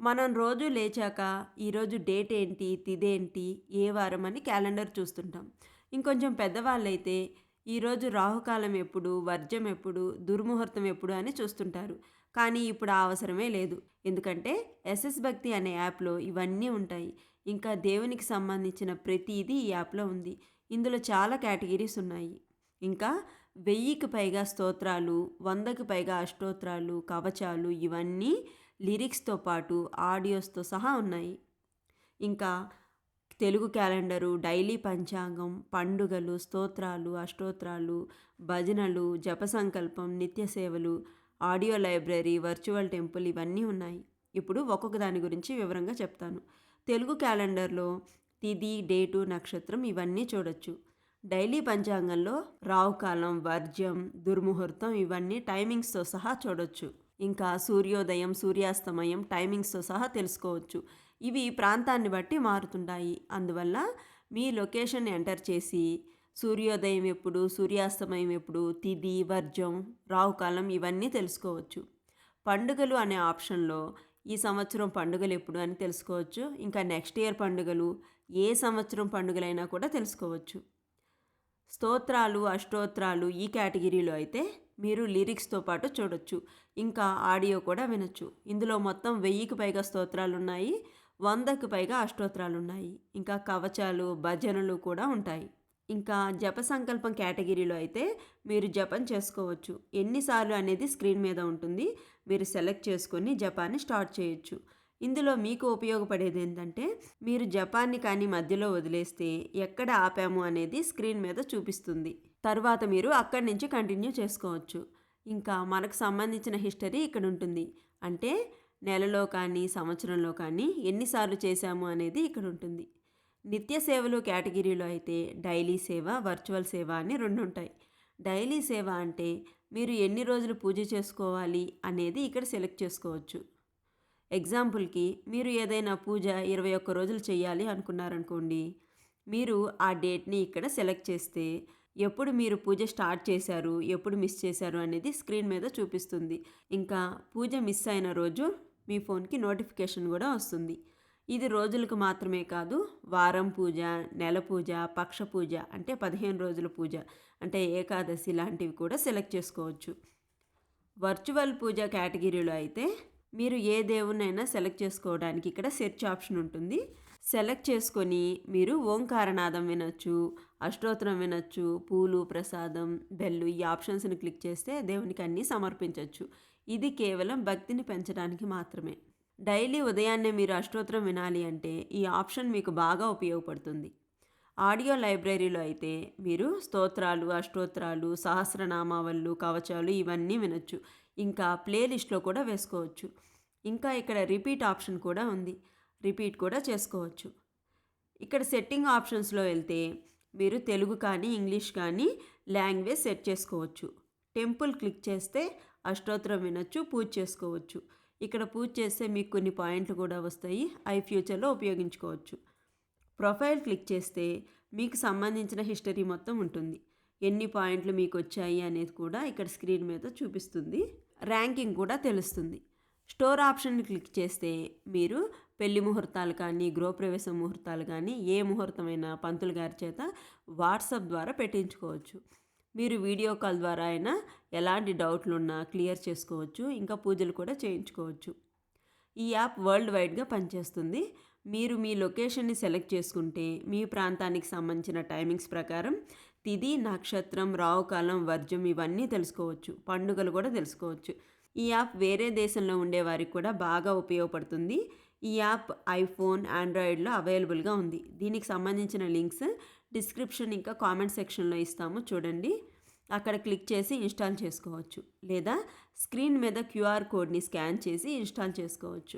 మనం రోజు లేచాక ఈరోజు డేట్ ఏంటి తిదేంటి ఏ వారం అని క్యాలెండర్ చూస్తుంటాం. ఇంకొంచెం పెద్దవాళ్ళైతే ఈరోజు రాహుకాలం ఎప్పుడు వర్జం ఎప్పుడు దుర్ముహూర్తం ఎప్పుడు అని చూస్తుంటారు. కానీ ఇప్పుడు ఆ అవసరమే లేదు. ఎందుకంటే ఎస్ఎస్ భక్తి అనే యాప్లో ఇవన్నీ ఉంటాయి. ఇంకా దేవునికి సంబంధించిన ప్రతిదీ ఈ యాప్లో ఉంది. ఇందులో చాలా కేటగిరీస్ ఉన్నాయి. ఇంకా వెయ్యికి పైగా స్తోత్రాలు వందకి పైగా అష్టోత్రాలు కవచాలు ఇవన్నీ లిరిక్స్తో పాటు ఆడియోస్తో సహా ఉన్నాయి. ఇంకా తెలుగు క్యాలెండరు డైలీ పంచాంగం పండుగలు స్తోత్రాలు అష్టోత్రాలు భజనలు జప సంకల్పం నిత్య సేవలు ఆడియో లైబ్రరీ వర్చువల్ టెంపుల్ ఇవన్నీ ఉన్నాయి. ఇప్పుడు ఒక్కొక్క దాని గురించి వివరంగా చెప్తాను. తెలుగు క్యాలెండర్లో తిది డేటు నక్షత్రం ఇవన్నీ చూడొచ్చు. డైలీ పంచాంగంలో రావుకాలం వర్జ్యం దుర్ముహూర్తం ఇవన్నీ టైమింగ్స్తో సహా చూడొచ్చు. ఇంకా సూర్యోదయం సూర్యాస్తమయం టైమింగ్స్తో సహా తెలుసుకోవచ్చు. ఇవి ప్రాంతాన్ని బట్టి మారుతుంటాయి. అందువల్ల మీ లొకేషన్ ఎంటర్ చేసి సూర్యోదయం ఎప్పుడు సూర్యాస్తమయం ఎప్పుడు తిది వర్జం రావుకాలం ఇవన్నీ తెలుసుకోవచ్చు. పండుగలు అనే ఆప్షన్లో ఈ సంవత్సరం పండుగలు ఎప్పుడు అని తెలుసుకోవచ్చు. ఇంకా నెక్స్ట్ ఇయర్ పండుగలు ఏ సంవత్సరం పండుగలైనా కూడా తెలుసుకోవచ్చు. స్తోత్రాలు అష్టోత్రాలు ఈ కేటగిరీలో అయితే మీరు లిరిక్స్తో పాటు చూడొచ్చు. ఇంకా ఆడియో కూడా వినొచ్చు. ఇందులో మొత్తం వెయ్యికి పైగా స్తోత్రాలు ఉన్నాయి వందకి పైగా అష్టోత్రాలు ఉన్నాయి ఇంకా కవచాలు భజనలు కూడా ఉంటాయి. ఇంకా జప సంకల్పం కేటగిరీలో అయితే మీరు జపం చేసుకోవచ్చు. ఎన్నిసార్లు అనేది స్క్రీన్ మీద ఉంటుంది. మీరు సెలెక్ట్ చేసుకొని జపాన్ని స్టార్ట్ చేయొచ్చు. ఇందులో మీకు ఉపయోగపడేది ఏంటంటే మీరు జపాన్ని కానీ మధ్యలో వదిలేస్తే ఎక్కడ ఆపాము అనేది స్క్రీన్ మీద చూపిస్తుంది. తర్వాత మీరు అక్కడి నుంచి కంటిన్యూ చేసుకోవచ్చు. ఇంకా మనకు సంబంధించిన హిస్టరీ ఇక్కడ ఉంటుంది. అంటే నెలలో కానీ సంవత్సరంలో కానీ ఎన్నిసార్లు చేశాము అనేది ఇక్కడ ఉంటుంది. నిత్య సేవలు కేటగిరీలో అయితే డైలీ సేవ వర్చువల్ సేవ అని రెండు ఉంటాయి. డైలీ సేవ అంటే మీరు ఎన్ని రోజులు పూజ చేసుకోవాలి అనేది ఇక్కడ సెలెక్ట్ చేసుకోవచ్చు. ఎగ్జాంపుల్కి మీరు ఏదైనా పూజ ఇరవై ఒక్క రోజులు చేయాలి అనుకున్నారనుకోండి మీరు ఆ డేట్ని ఇక్కడ సెలెక్ట్ చేస్తే ఎప్పుడు మీరు పూజ స్టార్ట్ చేశారు ఎప్పుడు మిస్ చేశారు అనేది స్క్రీన్ మీద చూపిస్తుంది. ఇంకా పూజ మిస్ అయిన రోజు మీ ఫోన్కి నోటిఫికేషన్ కూడా వస్తుంది. ఇది రోజులకు మాత్రమే కాదు వారం పూజ నెల పూజ పక్ష పూజ అంటే పదిహేను రోజుల పూజ అంటే ఏకాదశి లాంటివి కూడా సెలెక్ట్ చేసుకోవచ్చు. వర్చువల్ పూజ కేటగిరీలో అయితే మీరు ఏ దేవునైనా సెలెక్ట్ చేసుకోవడానికి ఇక్కడ సెర్చ్ ఆప్షన్ ఉంటుంది. సెలెక్ట్ చేసుకొని మీరు ఓంకారనాదం వినొచ్చు అష్టోత్తరం వినొచ్చు పూలు ప్రసాదం బెల్లు ఈ ఆప్షన్స్ని క్లిక్ చేస్తే దేవునికి అన్నీ సమర్పించవచ్చు ఇది కేవలం భక్తిని పెంచడానికి మాత్రమే. డైలీ ఉదయాన్నే మీరు అష్టోత్తరం వినాలి అంటే ఈ ఆప్షన్ మీకు బాగా ఉపయోగపడుతుంది. ఆడియో లైబ్రరీలో అయితే మీరు స్తోత్రాలు అష్టోత్రాలు సహస్రనామావళ్ళు కవచాలు ఇవన్నీ వినొచ్చు. ఇంకా ప్లేలిస్ట్లో కూడా వేసుకోవచ్చు. ఇంకా ఇక్కడ రిపీట్ ఆప్షన్ కూడా ఉంది. రిపీట్ కూడా చేసుకోవచ్చు. ఇక్కడ సెట్టింగ్ ఆప్షన్స్లో వెళ్తే మీరు తెలుగు కానీ ఇంగ్లీష్ కానీ లాంగ్వేజ్ సెట్ చేసుకోవచ్చు. టెంపుల్ క్లిక్ చేస్తే అష్టోత్తరం వినొచ్చు పూజ చేసుకోవచ్చు. ఇక్కడ పూజ చేస్తే మీకు కొన్ని పాయింట్లు కూడా వస్తాయి. అవి ఫ్యూచర్లో ఉపయోగించుకోవచ్చు. ప్రొఫైల్ క్లిక్ చేస్తే మీకు సంబంధించిన హిస్టరీ మొత్తం ఉంటుంది. ఎన్ని పాయింట్లు మీకు వచ్చాయి అనేది కూడా ఇక్కడ స్క్రీన్ మీద చూపిస్తుంది. ర్యాంకింగ్ కూడా తెలుస్తుంది. స్టోర్ ఆప్షన్ని క్లిక్ చేస్తే మీరు పెళ్ళి ముహూర్తాలు కానీ గృహప్రవేశం ముహూర్తాలు కానీ ఏ ముహూర్తమైన పంతులు గారి చేత వాట్సాప్ ద్వారా పెట్టించుకోవచ్చు. మీరు వీడియో కాల్ ద్వారా అయినా ఎలాంటి డౌట్లు ఉన్నా క్లియర్ చేసుకోవచ్చు. ఇంకా పూజలు కూడా చేయించుకోవచ్చు. ఈ యాప్ వరల్డ్ వైడ్గా పనిచేస్తుంది. మీరు మీ లొకేషన్ని సెలెక్ట్ చేసుకుంటే మీ ప్రాంతానికి సంబంధించిన టైమింగ్స్ ప్రకారం తిది నక్షత్రం రావుకాలం వర్జం ఇవన్నీ తెలుసుకోవచ్చు. పండుగలు కూడా తెలుసుకోవచ్చు. ఈ యాప్ వేరే దేశంలో ఉండే వారికి కూడా బాగా ఉపయోగపడుతుంది. ఈ యాప్ ఐఫోన్ ఆండ్రాయిడ్లో అవైలబుల్గా ఉంది. దీనికి సంబంధించిన లింక్స్ డిస్క్రిప్షన్ ఇంకా కామెంట్ సెక్షన్లో ఇస్తాము. చూడండి. అక్కడ క్లిక్ చేసి ఇన్స్టాల్ చేసుకోవచ్చు. లేదా స్క్రీన్ మీద క్యూఆర్ కోడ్ని స్కాన్ చేసి ఇన్స్టాల్ చేసుకోవచ్చు.